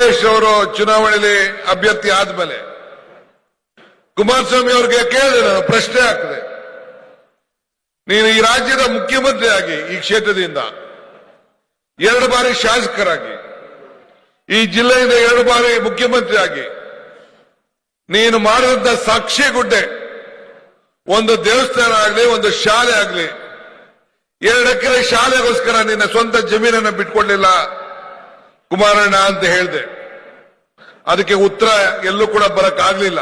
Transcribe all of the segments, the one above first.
ಸುರೇಶ್ ಅವರು ಚುನಾವಣೆಯಲ್ಲಿ ಅಭ್ಯರ್ಥಿ ಆದ್ಮೇಲೆ ಕುಮಾರಸ್ವಾಮಿ ಅವ್ರಿಗೆ ಕೇಳಿದೆ ನಾನು ಪ್ರಶ್ನೆ ಹಾಕಿದೆ ನೀನು ಈ ರಾಜ್ಯದ ಮುಖ್ಯಮಂತ್ರಿ ಆಗಿ ಈ ಕ್ಷೇತ್ರದಿಂದ ಎರಡು ಬಾರಿ ಶಾಸಕರಾಗಿ, ಈ ಜಿಲ್ಲೆಯಿಂದ ಎರಡು ಬಾರಿ ಮುಖ್ಯಮಂತ್ರಿ ಆಗಿ ನೀನು ಮಾಡಿದಂತ ಸಾಕ್ಷಿ ಗುಡ್ಡೆ, ಒಂದು ದೇವಸ್ಥಾನ ಆಗಲಿ, ಒಂದು ಶಾಲೆ ಆಗಲಿ, ಎರಡು ಎಕರೆ ಶಾಲೆಗೋಸ್ಕರ ನಿನ್ನ ಸ್ವಂತ ಜಮೀನನ್ನು ಬಿಟ್ಕೊಡ್ಲಿಲ್ಲ. ಕುಮಾರಣ್ಣ ಅಂತ ಹೇಳಿದೆ. ಅದಕ್ಕೆ ಉತ್ತರ ಎಲ್ಲೂ ಕೂಡ ಬರಕ್ ಆಗ್ಲಿಲ್ಲ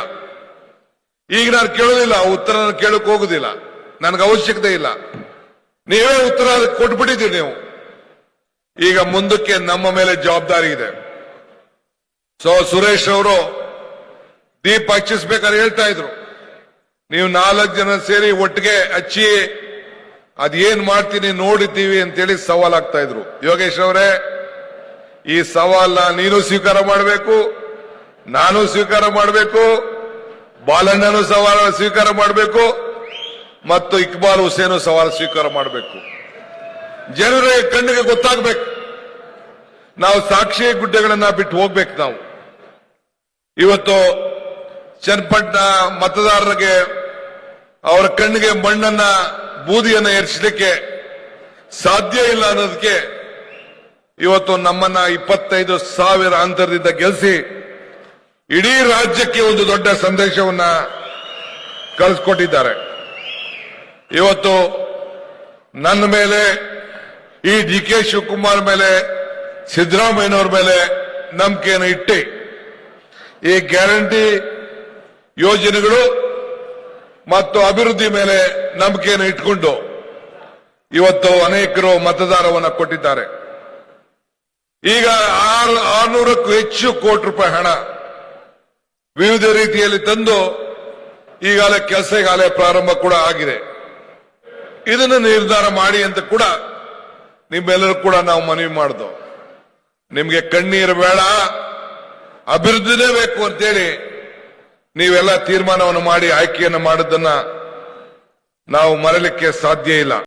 ಈಗ ನಾನು ಕೇಳೋದಿಲ್ಲ ಉತ್ತರ ಕೇಳಕ್ ಹೋಗುದಿಲ್ಲ. ನನಗೆ ಅವಶ್ಯಕತೆ ಇಲ್ಲ. ನೀವೇ ಉತ್ತರ ಕೊಟ್ಬಿಟ್ಟಿದ್ದೀರಿ ನೀವು. ಈಗ ಮುಂದಕ್ಕೆ ನಮ್ಮ ಮೇಲೆ ಜವಾಬ್ದಾರಿ ಇದೆ. ಸೊ ಸುರೇಶ್ ಅವರು, ದೀಪ ಹಚ್ಚಿಸ್ಬೇಕಾದ್ರೆ ಹೇಳ್ತಾ ಇದ್ರು. ನೀವು ನಾಲ್ಕು ಜನ ಸೇರಿ ಒಟ್ಟಿಗೆ ಹಚ್ಚಿ, ಅದೇನ್ ಮಾಡ್ತೀನಿ ನೋಡಿದ್ದೀವಿ ಅಂತೇಳಿ ಸವಾಲಾಗ್ತಾ ಇದ್ರು. ಯೋಗೇಶ್ ಅವರೇ ಈ ಸವಾಲ್ನ ನೀನು ಸ್ವೀಕಾರ ಮಾಡಬೇಕು, ನಾನು ಸ್ವೀಕಾರ ಮಾಡಬೇಕು, ಬಾಲಣ್ಣನು ಸವಾಲ ಸ್ವೀಕಾರ ಮಾಡಬೇಕು, ಮತ್ತು ಇಕ್ಬಾಲ್ ಹುಸೇನು ಸವಾಲು ಸ್ವೀಕಾರ ಮಾಡಬೇಕು. ಜನರ ಕಣ್ಣಿಗೆ ಗೊತ್ತಾಗಬೇಕು. ನಾವು ಸಾಕ್ಷಿ ಗುಡ್ಡೆಗಳನ್ನ ಬಿಟ್ಟು ಹೋಗ್ಬೇಕು ನಾವು. ಇವತ್ತು ಚನ್ನಪಟ್ಟಣ ಮತದಾರರಿಗೆ ಅವರ ಕಣ್ಣಿಗೆ ಮಣ್ಣನ್ನ ಬೂದಿಯನ್ನ ಏರಿಸಲಿಕ್ಕೆ ಸಾಧ್ಯ ಇಲ್ಲ ಅನ್ನೋದಕ್ಕೆ ಇವತ್ತು ನಮ್ಮನ್ನ ಇಪ್ಪತ್ತೈದು ಸಾವಿರ ಅಂತರದಿಂದ ಗೆಲ್ಲಿಸಿ ಇಡೀ ರಾಜ್ಯಕ್ಕೆ ಒಂದು ದೊಡ್ಡ ಸಂದೇಶವನ್ನ ಕಳಿಸ್ಕೊಟ್ಟಿದ್ದಾರೆ. ಇವತ್ತು ನನ್ನ ಮೇಲೆ, ಈ ಡಿ ಕೆ ಶಿವಕುಮಾರ್ ಮೇಲೆ, ಸಿದ್ದರಾಮಯ್ಯನವ್ರ ಮೇಲೆ ನಂಬಿಕೆಯನ್ನು ಇಟ್ಟಿ, ಈ ಗ್ಯಾರಂಟಿ ಯೋಜನೆಗಳು ಮತ್ತು ಅಭಿವೃದ್ಧಿ ಮೇಲೆ ನಂಬಿಕೆಯನ್ನು ಇಟ್ಕೊಂಡು ಇವತ್ತು ಅನೇಕರು ಮತದಾರವನ್ನು ಕೊಟ್ಟಿದ್ದಾರೆ. ಈಗ ಆರು, ಆರ್ನೂರಕ್ಕೂ ಹೆಚ್ಚು ಕೋಟಿ ರೂಪಾಯಿ ಹಣ ವಿವಿಧ ರೀತಿಯಲ್ಲಿ ತಂದು ಈಗಾಗಲೇ ಕೆಲಸ ಈಗಾಗಲೇ ಪ್ರಾರಂಭ ಕೂಡ ಆಗಿದೆ. ಇದನ್ನು ನಿರ್ಧಾರ ಮಾಡಿ ಅಂತ ಕೂಡ ನಿಮ್ಮೆಲ್ಲರೂ ಕೂಡ ನಾವು ಮನವಿ ಮಾಡಿದ್ವು ನಿಮಗೆ ಕಣ್ಣೀರು ಬೇಡ, ಅಭಿವೃದ್ಧಿನೇ ಬೇಕು ಅಂತೇಳಿ ನೀವೆಲ್ಲ ತೀರ್ಮಾನವನ್ನು ಮಾಡಿ ಆಯ್ಕೆಯನ್ನು ಮಾಡಿದ್ದನ್ನ ನಾವು ಮರಲಿಕ್ಕೆ ಸಾಧ್ಯ ಇಲ್ಲ.